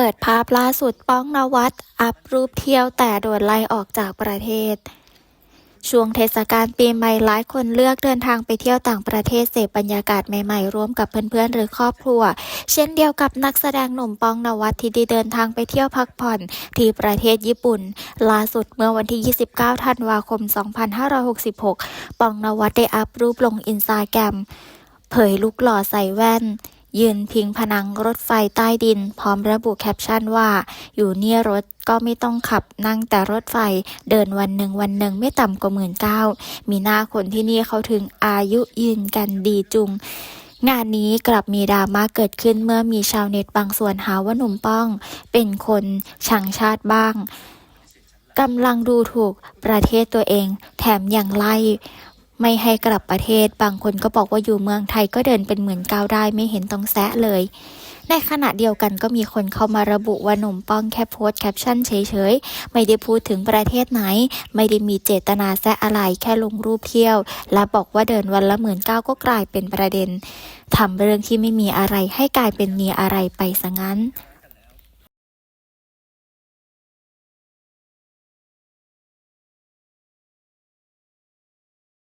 เปิดภาพล่าสุดป้องนวัดอัพรูปเที่ยวแต่โดนไล่ออกจากประเทศ ช่วงเทศกาลปีใหม่หลายคนเลือกเดินทางไปเที่ยวต่างประเทศเสพบรรยากาศใหม่ๆร่วมกับเพื่อนๆหรือครอบครัว เช่นเดียวกับนักแสดงหนุ่มป้องนวัดที่ได้เดินทางไปเที่ยวพักผ่อนที่ประเทศญี่ปุ่น ล่าสุดเมื่อวันที่ 29 ธันวาคม 2566ป้องนวัดได้อัพรูปลงอินสตาแกรมเผยลุกหล่อใส่แว่น ยืนพิงผนังรถไฟใต้ดิน พร้อมระบุแคปชั่นว่า อยู่เนี่ยรถก็ไม่ต้องขับนั่งแต่รถไฟเดินวันหนึ่งวันหนึ่งไม่ต่ำกว่าหมื่นเก้ามีหน้าคนที่นี่เขาถึงอายุยืนกันดีจุงงานนี้กลับมีดราม่าเกิดขึ้นเมื่อมีชาวเน็ตบางส่วนหาว่าหนุ่มป้อง เป็นคนชังชาติบ้างกำลังดูถูกประเทศตัวเอง แถมยังไล่ ไม่ให้กลับประเทศ บางคนก็บอกว่าอยู่เมืองไทยก็เดินเป็นเหมื่นก้าวได้ไม่เห็นต้องแซะเลย ในขณะเดียวกันก็มีคนเข้ามาระบุว่าหนุ่มป้องแค่โพสแคปชั่นเฉยๆ ไม่ได้พูดถึงประเทศไหน ไม่ได้มีเจตนาแซะอะไรแค่ลงรูปเที่ยว และบอกว่าเดินวันละหมื่นก้าก็กลายเป็นประเด็นทำเรื่องที่ไม่มีอะไรให้กลายเป็นมีอะไรไปซะงั้น